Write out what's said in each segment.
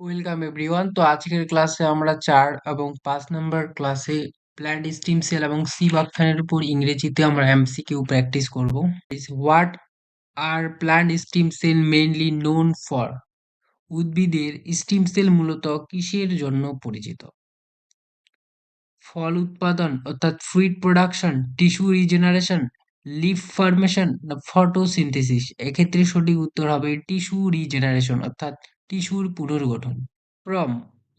Welcome everyone তো আজকের ক্লাসে আমরা চার এবং পাঁচ নম্বর ক্লাসে প্ল্যান্ট স্টিম সেল এবং সি বাকথানের উপর ইংরেজিতে আমরা এমসিকিউ প্র্যাকটিস করব। What are plant stem cell mainly known for উদ্ভিদের স্টিম সেল মূলত কিসের জন্য পরিচিত? ফল উৎপাদন, অর্থাৎ fruit production tissue regeneration leaf formation photosynthesis এক্ষেত্রে সঠিক উত্তর হবে টিস্যু রিজেনারেশন অর্থাৎ টিস্যুর পুনর্গঠন। From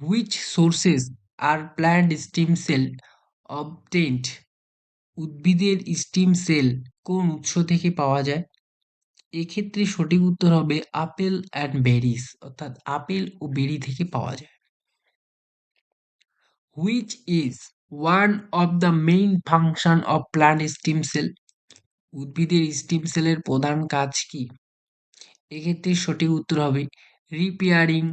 which sources are plant stem cell obtained উদ্ভিদের স্টিম সেল কোন উৎস থেকে পাওয়া যায়? এক্ষেত্রে সঠিক উত্তর হবে আপেল অ্যান্ড বেরিস অর্থাৎ আপেল ও বেরি থেকে পাওয়া যায়। Which is one of the main function of plant stem cell উদ্ভিদের স্টিম সেলের প্রধান কাজ কি? এক্ষেত্রে সঠিক উত্তর হবে রিপেয়ারিং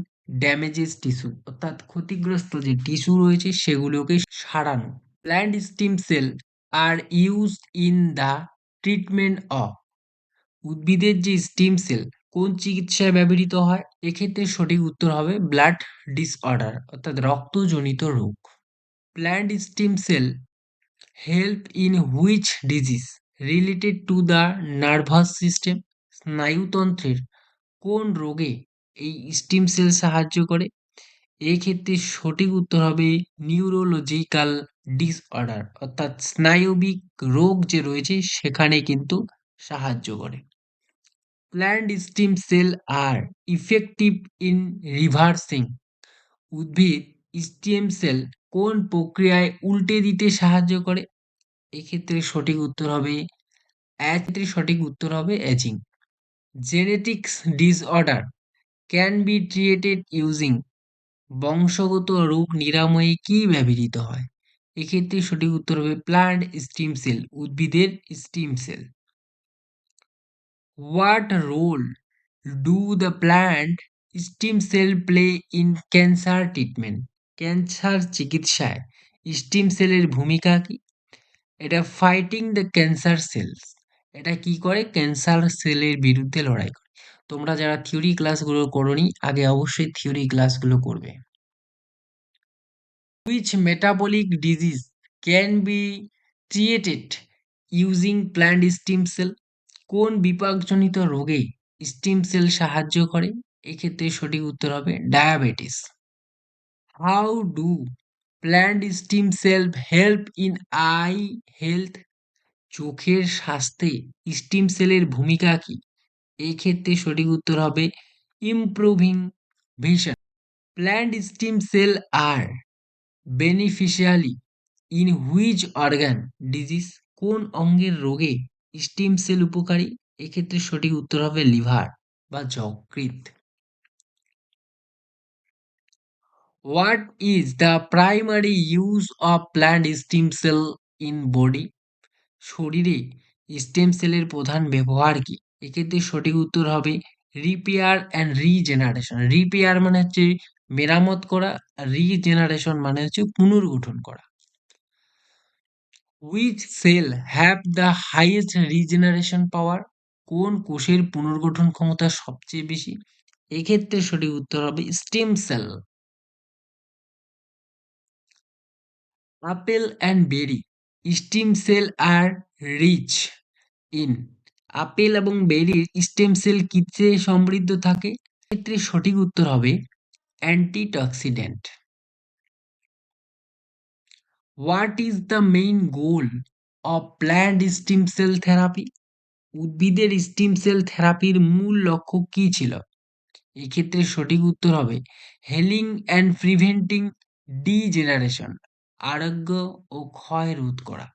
ড্যামেজেস টিস্যু অর্থাৎ ক্ষতিগ্রস্ত যে টিস্যু রয়েছে সেগুলোকে সারানো। Plant stem cell are use in the treatment of উদ্ভিদের যে স্টিম সেল কোন চিকিৎসায় ব্যবহৃত হয়? এক্ষেত্রে সঠিক উত্তর হবে ব্লাড ডিসঅর্ডার অর্থাৎ রক্তজনিত রোগ। Plant stem cell help in which disease related to the nervous system স্নায়ুতন্ত্রের কোন রোগে এই স্টিম সেল সাহায্য করে। এক্ষেত্রে সঠিক উত্তর হবে নিউরোলজিক্যাল ডিসঅর্ডার অর্থাৎ স্নায়বিক রোগ যে রয়েছে সেখানে কিন্তু সাহায্য করে। Plant stem cell are effective in reversing উদ্ভিদ স্টিম সেল কোন প্রক্রিয়ায় উল্টে দিতে সাহায্য করে? এক্ষেত্রে সঠিক উত্তর হবে সঠিক উত্তর হবে ageing genetics disorder can be treated using বংশগত রোগ নিরাময়ে কি ব্যবহৃত হয়? এক্ষেত্রে সঠিক উত্তর হবে প্লান্ট স্টিম সেল উদ্ভিদের stem cell what role do the plant stem cell play in cancer treatment cancer চিকিৎসায় স্টিম সেলের ভূমিকা কি? এটা ফাইটিং দ্য ক্যান্সার সেলস এটা কি করে? ক্যান্সার সেলের বিরুদ্ধে লড়াই করে। তোমরা যারা থিওরি ক্লাসগুলো করনি, আগে অবশ্যই থিওরি ক্লাসগুলো করবে। Which metabolic disease can be created using plant stem cell কোন বিপাকজনিত রোগে স্টিম সেল সাহায্য করে? এক্ষেত্রে সঠিক উত্তর হবে diabetes how do plant stem cell help in eye health চোখের স্বাস্থ্যে স্টিম সেলের ভূমিকা কি? এক্ষেত্রে সঠিক উত্তর হবে improving vision plant stem cell are beneficially in which organ disease কোন অঙ্গের রোগে স্টিম সেল উপকারী? এক্ষেত্রে সঠিক উত্তর হবে লিভার বা যকৃত what is the primary use of plant stem cell in body শরীরে স্টেম সেলের প্রধান ব্যবহার কি? এক্ষেত্রে সঠিক উত্তর হবে রিপেয়ার অ্যান্ড রিজেনারেশন রিপেয়ার মানে হচ্ছে মেরামত করা রিজেনারেশন মানে হচ্ছে পুনর্গঠন করা। Which cell have the highest regeneration power কোন কোষের পুনর্গঠন ক্ষমতা সবচেয়ে বেশি? এক্ষেত্রে সঠিক উত্তর হবে stem cell apple and berry stem cell are rich in apple এবং বেরির স্টেম সেল কিসে সমৃদ্ধ থাকে? ক্ষেত্রে সঠিক উত্তর হবে antioxidant. What is the main goal of plant stem cell therapy উদ্ভিদের স্টিম সেল থেরাপির মূল লক্ষ্য কী ছিল? এক্ষেত্রে সঠিক উত্তর হবে হেলিং অ্যান্ড প্রিভেন্টিং ডিজেনারেশন, আরোগ্য ও ক্ষয় রোধ করা।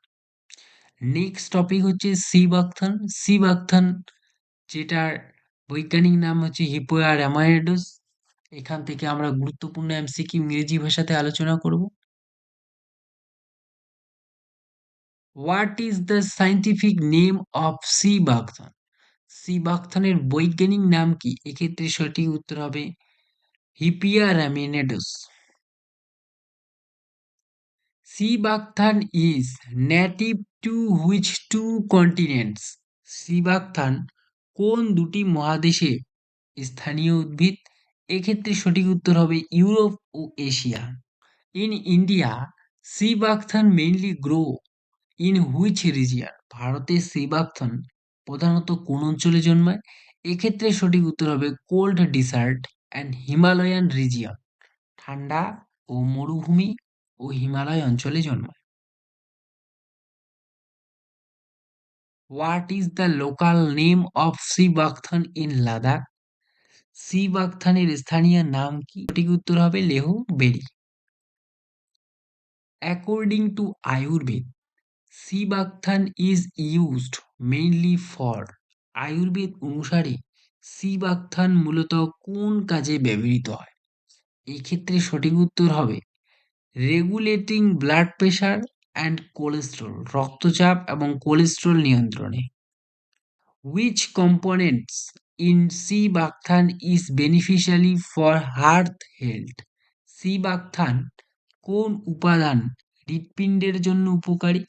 নেক্সট টপিক হচ্ছে সিবাকথন সিবাকথন যেটার বৈজ্ঞানিক নাম হচ্ছে হিপোয়ার অ্যামাইডোস এখান থেকে আমরা গুরুত্বপূর্ণ এমসিকি ইংরেজি ভাষাতে আলোচনা করব। What is the scientific name of sea buckthorn sea সিবাকথনের বৈজ্ঞানিক নাম কি? এক্ষেত্রে সঠিক উত্তর হবে হিপিয়ার হিপিয়া sea sea buckthorn is native to which two continents sea buckthorn কোন দুটি মহাদেশে স্থানীয় উদ্ভিদ? এক্ষেত্রে সঠিক উত্তর হবে Europe O Asia. In India sea buckthorn mainly grow in which region ভারতের সি বাকথন প্রধানত কোন অঞ্চলে জন্মায়? এক্ষেত্রে সঠিক উত্তর হবে cold desert and Himalayan region ঠান্ডা ও মরুভূমি ও হিমালয় অঞ্চলে জন্মায়। What is the local name of sea buckthorn in Ladakh C বাকথানের স্থানীয় নাম কি সঠিক উত্তর হবে Leh berry according to Ayurveda sea buckthorn is used mainly for Ayurveda অনুসারে সি বাকথান মূলত কোন কাজে ব্যবহৃত হয়? এক্ষেত্রে সঠিক উত্তর হবে regulating blood pressure and cholesterol রক্তচাপ এবং কোলেস্ট্রল নিয়ন্ত্রণে। Which components in sea buckthorn is beneficially for heart health sea buckthorn কোন উপাদান হৃৎপিণ্ডের জন্য উপকারী?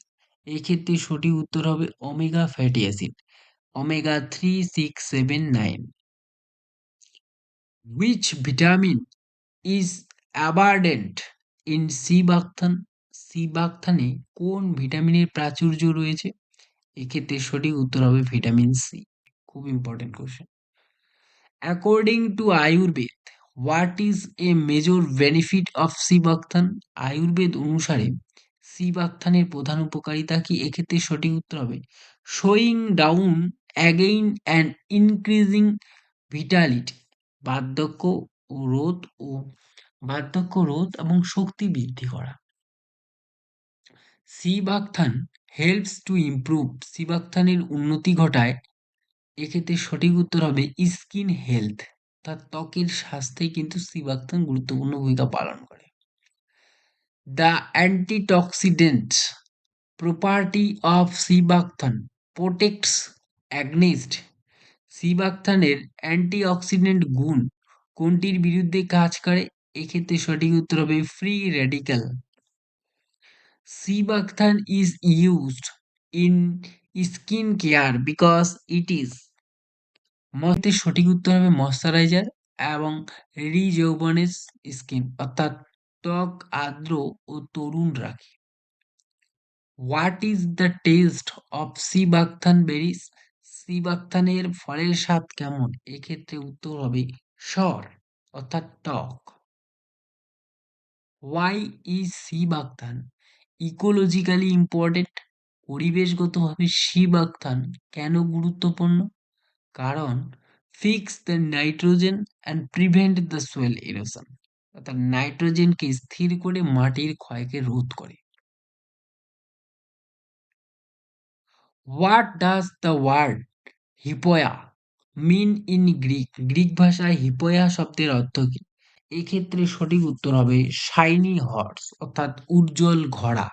এক্ষেত্রে সঠিক উত্তর হবে omega fatty acid omega three six seven nine which vitamin is abundant in sea buckthorn? Sea বাকথানে কোন ভিটামিনের প্রাচুর্য রয়েছে? এক্ষেত্রে সঠিক উত্তর হবে ভিটামিন সি। খুব important question according to Ayurveda what is a major benefit of sea buckthorn Ayurveda অনুসারে সি বাকথানের প্রধান উপকারিতা কি? এক্ষেত্রে সঠিক উত্তর হবে showing down again and increasing vitality বার্ধক্য ও রোধ ও বার্ধক্য, রোধ এবং শক্তি বৃদ্ধি করা। Sea buckthorn helps to improve sea বাকথানের উন্নতি ঘটায়। এক্ষেত্রে সঠিক উত্তর হবে স্কিন হেলথ তার ত্বকের স্বাস্থ্যে কিন্তু সি বাকথান গুরুত্বপূর্ণ ভূমিকা পালন করে। The antioxidant property of sea buckthorn protects against sea বাকথানের antioxidant গুণ। কোনটির বিরুদ্ধে কাজ করে? এক্ষেত্রে সঠিক উত্তর হবে free radical Sebakthan is used in skin care because it is মতে সঠিক উত্তর হবে ময়শ্চারাইজার এবং রিযৌবনের স্কিন অর্থাৎ ত্বক, আর্দ্র ও তরুণ রাখে। What is the taste of sea buckthorn berries সিবাকথানের ফলের স্বাদ কেমন? এক্ষেত্রে উত্তর হবে সর, অর্থাৎ টক why is sea buckthorn ecologically important পরিবেশগতভাবে sea buckthorn কেন গুরুত্বপূর্ণ? কারণ fix the nitrogen and prevent the soil erosion অর্থাৎ নাইট্রোজেনকে স্থির করে মাটির ক্ষয়কে রোধ করে। What does the word Hippophae mean in Greek Greek ভাষায় হিপোয়া শব্দের অর্থ কি? এক্ষেত্রে সঠিক উত্তর হবে শাইনি হর্স অর্থাৎ উজ্জ্বল ঘোড়া।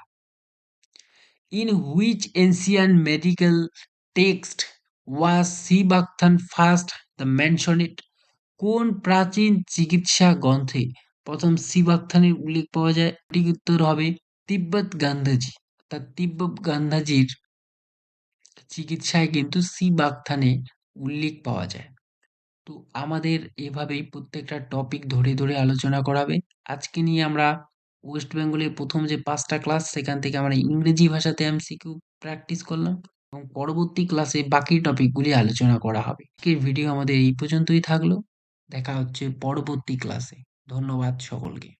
In which ancient medical text was sea buckthorn first the mentioned কোন প্রাচীন চিকিৎসা গ্রন্থে প্রথম সিবাকথানের উল্লেখ পাওয়া যায়? সঠিক উত্তর হবে তিব্বত গান্ধাজি। অর্থাৎ তিব্বত গান্ধাজির চিকিৎসায় কিন্তু সিবাকথানে উল্লেখ পাওয়া যায়। তো আমাদের এভাবেই প্রত্যেকটা টপিক ধরে ধরে আলোচনা করাবে। আজকে নিয়ে আমরা ওয়েস্ট বেঙ্গলের প্রথম যে পাঁচটা ক্লাস সেখান থেকে আমরা ইংরেজি ভাষাতে এমসিকিউ প্র্যাকটিস করলাম এবং পরবর্তী ক্লাসে বাকি টপিকগুলি আলোচনা করা হবে। আজকের ভিডিও আমাদের এই পর্যন্তই থাকল। দেখা হচ্ছে পরবর্তী ক্লাসে ধন্যবাদ সকলকে।